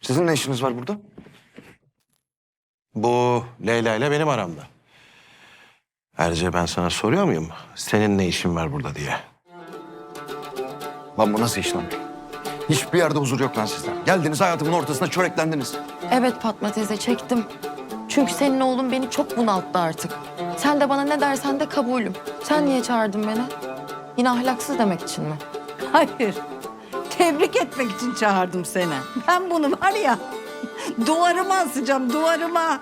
Sizin ne işiniz var burada? Bu Leyla ile benim aramda. Ayrıca ben sana soruyor muyum? Senin ne işin var burada diye. Lan bu nasıl iş lan? Hiçbir yerde huzur yok lan sizden. Geldiniz hayatımın ortasına çöreklendiniz. Evet Fatma teyze çektim. Çünkü senin oğlun beni çok bunalttı artık. Sen de bana ne dersen de kabulüm. Sen niye çağırdın beni? Yine ahlaksız demek için mi? Hayır. Tebrik etmek için çağırdım seni. Ben bunu var ya duvarıma asacağım duvarıma.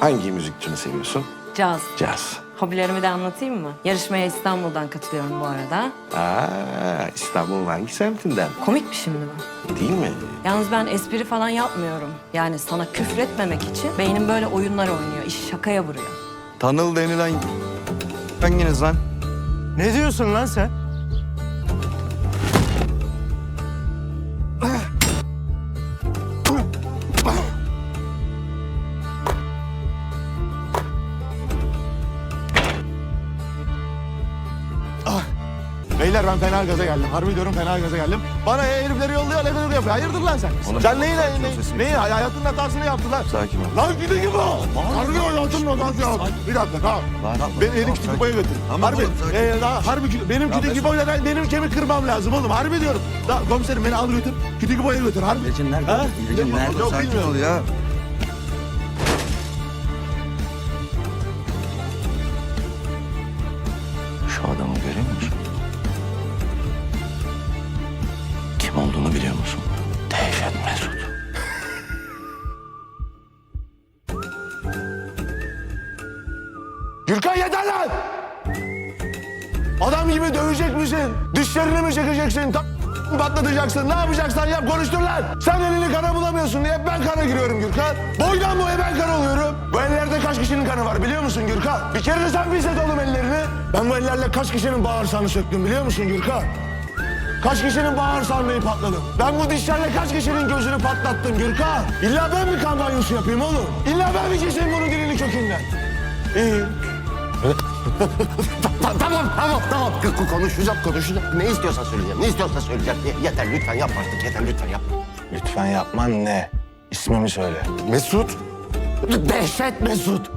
Hangi müzik türünü seviyorsun? Caz. Caz. Hobilerimi de anlatayım mı? Yarışmaya İstanbul'dan katılıyorum bu arada. Aa, İstanbul'un hangi semtinden? Komik bir şimdi bu. Değil mi? Yalnız ben espri falan yapmıyorum. Yani sana küfretmemek için beynim böyle oyunlar oynuyor. İş şakaya vuruyor. Tanıl denilen hanginiz lan? Ne diyorsun lan sen? Beyler ben fena gaza geldim. Harbi diyorum fena gaza geldim. Bana herifleri yolluyor, herifleri yapıyor. Hayırdır lan sen? sen neyin, neyin, neyin, hayatının hatasını yaptılar. Sakin ol. Lan gidin gibi o. Harbi hayatının hatası ya. Bir dakika tamam. Beni elim kütük boya götür. harbi, oğlum, daha, harbi benim kütük gibi boya, benim kemik kırmam lazım oğlum. Harbi diyorum. Da, komiserim beni al götür, kütük boya götür. Harbi. İlacın nerede? İlacın nerede? Sakin ol ya. Gürkan yeter lan! Adam gibi dövecek misin? Dişlerini mi çekeceksin? Ta- patlatacaksın. Ne yapacaksan yap konuştur lan. Sen elini kana bulamıyorsun diye ben kana giriyorum Gürkan. Boydan boya ben kana oluyorum. Bu ellerde kaç kişinin kanı var biliyor musun Gürkan? Bir kere de sen bilset oğlum ellerini. Ben bu ellerle kaç kişinin bağırsağını söktüm biliyor musun Gürkan? Kaç kişinin bağırsağını patladım. Ben bu dişlerle kaç kişinin gözünü patlattım Gürkan. İlla ben mi kan banyosu yapayım oğlum? İlla ben mi keseyim bunun dilini kökünden? İyi. Ta- tamam tamam tamam konuşacağım konuşacağım. Ne istiyorsan söyleyeceğim. Ne istiyorsan söyleyeceğim. Ye- Yeter lütfen yap artık yeter lütfen yap. Lütfen yapman ne? İsmimi söyle. Mesut. Dehşet Mesut.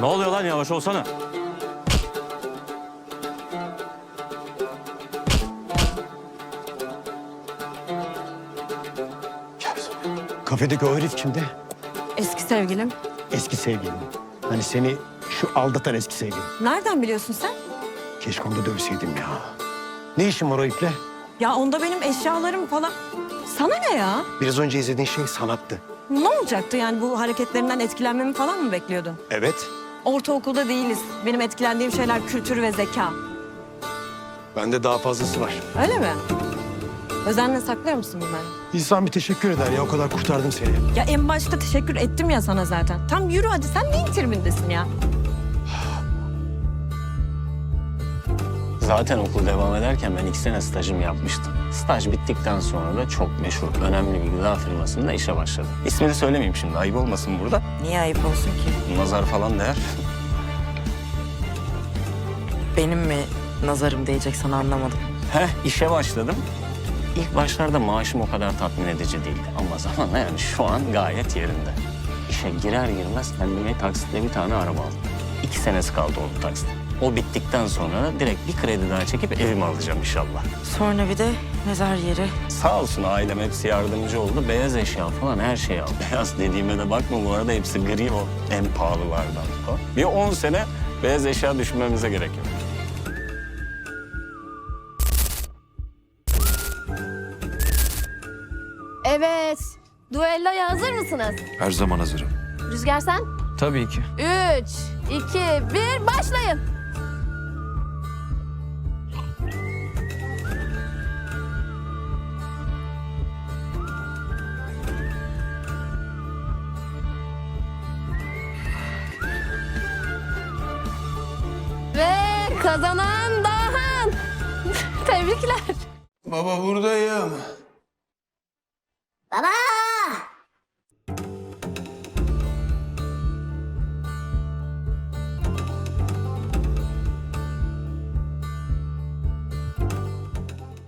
Ne oluyor lan yavaş olsana. Kafedeki o herif kimdi? Eski sevgilim. Eski sevgilin. Hani seni şu aldatan eski sevgilin. Nereden biliyorsun sen? Keşke onu da dövseydim ya. Ne işin var o iple? Ya onda benim eşyalarım falan. Sana ne ya? Biraz önce izlediğin şey sanattı. Ne olacaktı yani bu hareketlerinden etkilenmemi falan mı bekliyordun? Evet. Ortaokulda değiliz. Benim etkilendiğim şeyler kültür ve zeka. Bende daha fazlası var. Öyle mi? Özenle saklıyor musun bunları? İnsan bir teşekkür eder ya o kadar kurtardım seni. Ya en başta teşekkür ettim ya sana zaten. Tam yürü hadi sen neyin tribindesin ya? Zaten okul devam ederken ben iki sene stajım yapmıştım. Staj bittikten sonra da çok meşhur, önemli bir gıda firmasında işe başladım. İsmini söylemeyeyim şimdi, ayıp olmasın burada. Niye ayıp olsun ki? Nazar falan değer. Benim mi nazarım değecek sana anlamadım. Heh, işe başladım. İlk başlarda maaşım o kadar tatmin edici değildi. Ama zamanla yani şu an gayet yerinde. İşe girer girmez kendime taksitle bir tane araba aldım. İki senesi kaldı onun taksit. O bittikten sonra direkt bir kredi daha çekip evimi alacağım inşallah. Sonra bir de mezar yeri. Sağ olsun ailem hepsi yardımcı oldu. Beyaz eşya falan her şeyi aldı. Beyaz dediğime de bakma bu arada hepsi gri o en pahalılardan. O. Bir 10 sene beyaz eşya düşünmemize gerek yok. Evet. Duelloya hazır mısınız? Her zaman hazırım. Rüzgar sen? Tabii ki. Üç, iki, bir, başlayın. Ve kazanan Dahan. Tebrikler. Baba buradayım. Baba.